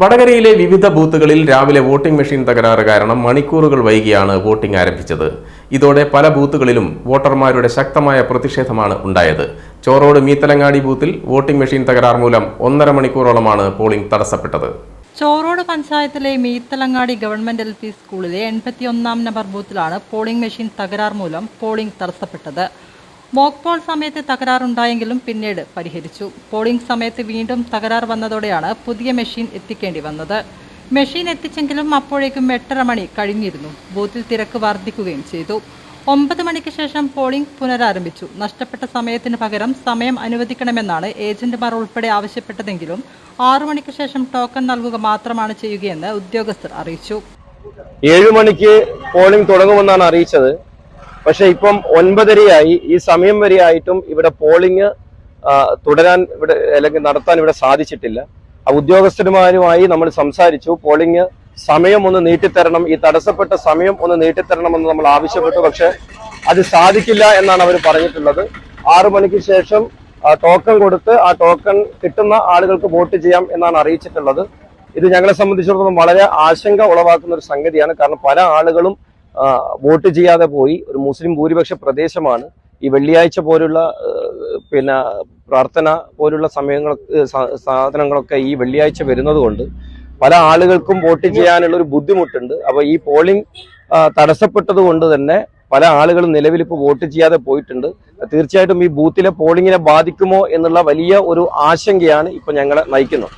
വടകരയിലെ വിവിധ ബൂത്തുകളിൽ രാവിലെ വോട്ടിംഗ് മെഷീൻ തകരാറ് കാരണം മണിക്കൂറുകൾ വൈകിയാണ് വോട്ടിംഗ് ആരംഭിച്ചത്. ഇതോടെ പല ബൂത്തുകളിലും വോട്ടർമാരുടെ ശക്തമായ പ്രതിഷേധമാണ് ഉണ്ടായത്. ചോറോട് മീത്തലങ്ങാടി ബൂത്തിൽ വോട്ടിംഗ് മെഷീൻ തകരാർ മൂലം ഒന്നര മണിക്കൂറോളമാണ് പോളിംഗ് തടസ്സപ്പെട്ടത്. ചോറോട് പഞ്ചായത്തിലെ മീത്തലങ്ങാടി ഗവൺമെന്റ് എൽ പി സ്കൂളിലെ എൺപത്തിയൊന്നാം നമ്പർ ബൂത്തിലാണ് പോളിംഗ് മെഷീൻ തകരാർ മൂലം പോളിംഗ് തടസ്സപ്പെട്ടത്. മോക്ക് പോൾ സമയത്ത് തകരാറുണ്ടായെങ്കിലും പിന്നീട് പരിഹരിച്ചു. പോളിംഗ് സമയത്ത് വീണ്ടും തകരാർ വന്നതോടെയാണ് പുതിയ മെഷീൻ എത്തിക്കേണ്ടി വന്നത്. മെഷീൻ എത്തിച്ചെങ്കിലും അപ്പോഴേക്കും എട്ടര മണി കഴിഞ്ഞിരുന്നു. ബൂത്തിൽ തിരക്ക് വർദ്ധിക്കുകയും ചെയ്തു. ഒമ്പത് മണിക്ക് ശേഷം പോളിംഗ് പുനരാരംഭിച്ചു. നഷ്ടപ്പെട്ട സമയത്തിന് പകരം സമയം അനുവദിക്കണമെന്നാണ് ഏജന്റുമാർ ഉൾപ്പെടെ ആവശ്യപ്പെട്ടതെങ്കിലും ആറു മണിക്ക് ശേഷം ടോക്കൺ നൽകുക മാത്രമാണ് ചെയ്യുകയെന്ന് ഉദ്യോഗസ്ഥർ അറിയിച്ചു. ഏഴു മണിക്ക് പോളിംഗ് തുടങ്ങുമെന്നാണ് അറിയിച്ചത്. പക്ഷെ ഇപ്പം ഒൻപതരയായി ഈ സമയം വരെ ആയിട്ടും ഇവിടെ പോളിംഗ് തുടരാൻ ഇവിടെ അല്ലെങ്കിൽ നടത്താൻ ഇവിടെ സാധിച്ചിട്ടില്ല. ആ ഉദ്യോഗസ്ഥരുമാരുമായി നമ്മൾ സംസാരിച്ചു. പോളിംഗ് സമയം ഒന്ന് നീട്ടിത്തരണം ഈ തടസ്സപ്പെട്ട സമയം ഒന്ന് നീട്ടിത്തരണമെന്ന് നമ്മൾ ആവശ്യപ്പെട്ടു. പക്ഷെ അത് സാധിക്കില്ല എന്നാണ് അവർ പറഞ്ഞിട്ടുള്ളത്. ആറു മണിക്ക് ശേഷം ടോക്കൺ കൊടുത്ത് ആ ടോക്കൺ കിട്ടുന്ന ആളുകൾക്ക് വോട്ട് ചെയ്യാം എന്നാണ് അറിയിച്ചിട്ടുള്ളത്. ഇത് ഞങ്ങളെ സംബന്ധിച്ചിടത്തോളം വളരെ ആശങ്ക ഉളവാക്കുന്ന ഒരു സംഗതിയാണ്. കാരണം പല ആളുകളും വോട്ട് ചെയ്യാതെ പോയി ഒരു മുസ്ലിം ഭൂരിപക്ഷ പ്രദേശമാണ്. ഈ വെള്ളിയാഴ്ച പോലുള്ള പിന്നെ പ്രാർത്ഥന പോലുള്ള സമയങ്ങൾ സാധനങ്ങളൊക്കെ ഈ വെള്ളിയാഴ്ച വരുന്നത് കൊണ്ട് പല ആളുകൾക്കും വോട്ട് ചെയ്യാനുള്ള ഒരു ബുദ്ധിമുട്ടുണ്ട്. അപ്പൊ ഈ പോളിംഗ് തടസ്സപ്പെട്ടത് കൊണ്ട് തന്നെ പല ആളുകളും നിലവിൽ ഇപ്പോൾ വോട്ട് ചെയ്യാതെ പോയിട്ടുണ്ട്. തീർച്ചയായിട്ടും ഈ ബൂത്തിലെ പോളിങ്ങിനെ ബാധിക്കുമോ എന്നുള്ള വലിയ ഒരു ആശങ്കയാണ് ഇപ്പൊ ഞങ്ങളെ നയിക്കുന്നത്.